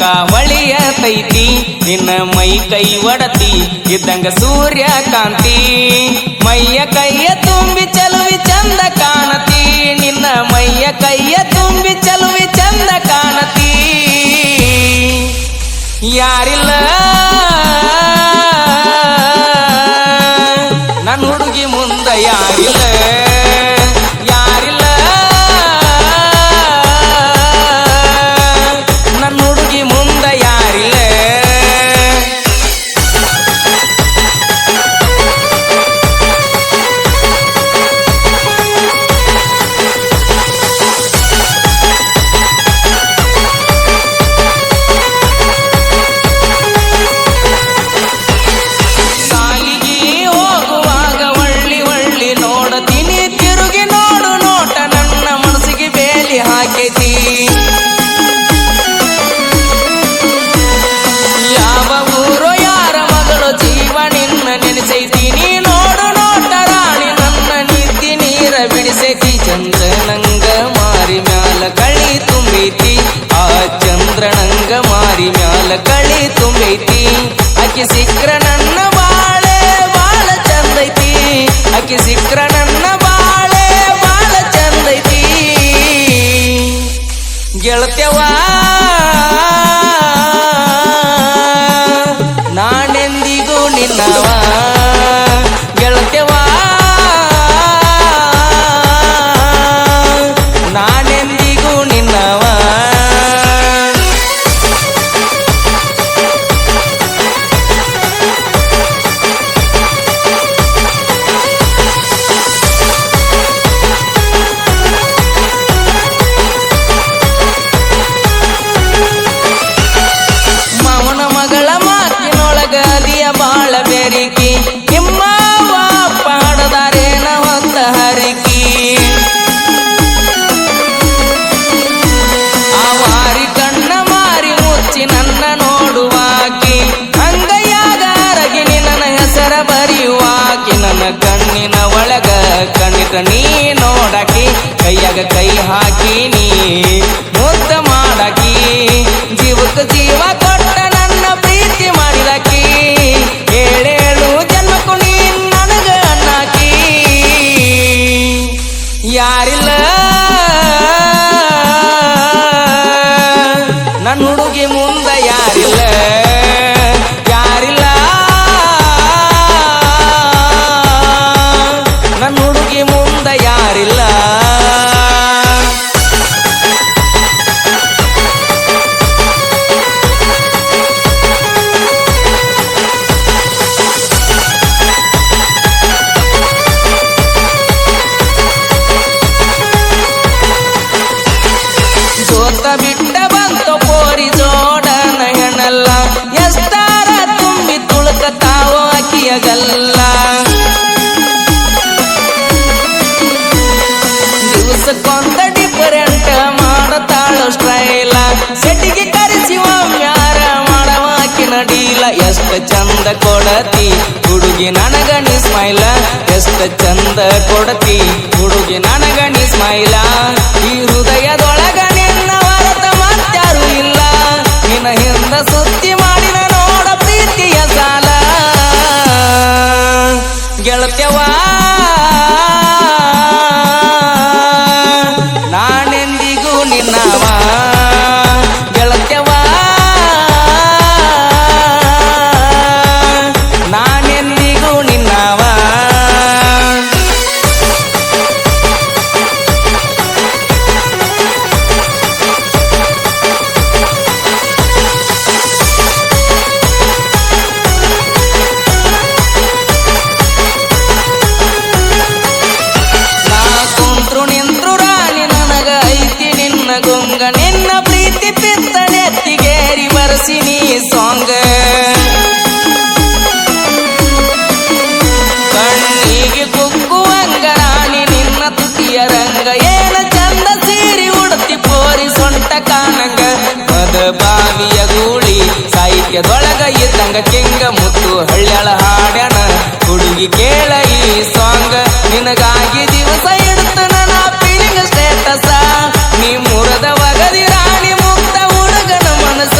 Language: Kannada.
ನೋಡಾಕ ತೈತಿ, ನಿನ್ನ ಮೈ ಕೈ ಒಡತಿ, ಇದ್ದಂಗ ಸೂರ್ಯ ಕಾಂತಿ ಮೈಯ ಕೈಯ ತುಂಬಿ ಚಲುವಿ ಚಂದ ಕಾಣತಿ, ನಿನ್ನ ಮೈಯ ಕೈಯ ತುಂಬಿ ಚಲುವಿ ಚಂದ ಕಾಣತಿ. ಯಾರಿಲ್ಲ ತುಂಬೈತಿ ಆ ಚಂದ್ರನಂಗ ಮಾರಿ ಮ್ಯಾಲ ಕಳಿ ತುಂಬೈತಿ. ಅಕ್ಕಿ ಸಿಕ್ರ ನನ್ನ ಬಾಳೆ, ಬಾಳ ಚಂದೈತಿ. ಅಕ್ಕಿ ಸಿಕ್ಕ್ರ ನನ್ನ ಬಾಳೆ, ಬಾಳ ಚಂದೈತಿ. ಗೆಳತ್ಯವಾ ನಾನೆಂದಿಗೂ ನಿನ್ನವ? ಒಳಗ ಕಣಿತ ನೀ ನೋಡಾಕಿ, ಕೈಯಾಗ ಕೈ ಹಾಕಿ ನೀ ಮುದ್ದ ಮಾಡಾಕಿ. ಜೀವಕ್ಕೆ ಜೀವ ಕೊಟ್ಟ ನನ್ನ ಪ್ರೀತಿ ಮಾಡಿದಾಕಿ. ಏಳೇಳು ಜನ್ಮಕ್ಕೂ ನೀ ನನಗ ಅನ್ನಾಕಿ. ಯಾರಿಲ್ಲ ಎಷ್ಟ ಚಂದ ಕೊಡತಿ? ಹುಡುಗಿ ನನಗ ನೀ ಸ್ಮೈಲ. ಎಷ್ಟ ಚಂದ ಕೊಡತಿ? ಹುಡುಗಿ ನನಗ ನೀ ಸ್ಮೈಲ. ಈ ಹೃದಯದೊಳಗ ಮೆಣಸಿನಿ ಸಾಂಗ್ ಕಣ್ಣಿಗೆ ಕುಕ್ಕುವಂಗ ರಾಣಿ ನಿನ್ನ ತುಟಿಯ ರಂಗ. ಏನ ಚಂದ ಸೀರಿ ಉಡತಿ ಪೋರಿ ಸೊಂಟ ಕಾಣಂಗ ಮದ ಬಾವಿಯ ಗೂಳಿ ಸಾಹಿತ್ಯದೊಳಗ ಇದ್ದಂಗ ಕೆಂಗ ಮುತ್ತು ಹಳ್ಳ್ಯಾಳ ಹಾಡ್ಯಾಣ ಹುಡುಗಿ ಕೇಳ ಈ ಸಾಂಗ್ ನಿನಗಾಗಿ ದಿವಸ ಇಡುತ್ತ ನನ್ನ ಫೀಲಿಂಗ್ ಸ್ಟೇಟಸ ನೀ ಮುರದ ಒಗದಿ ರಾಣಿ ಮುಕ್ತ ಹುಡುಗನ ಮನಸ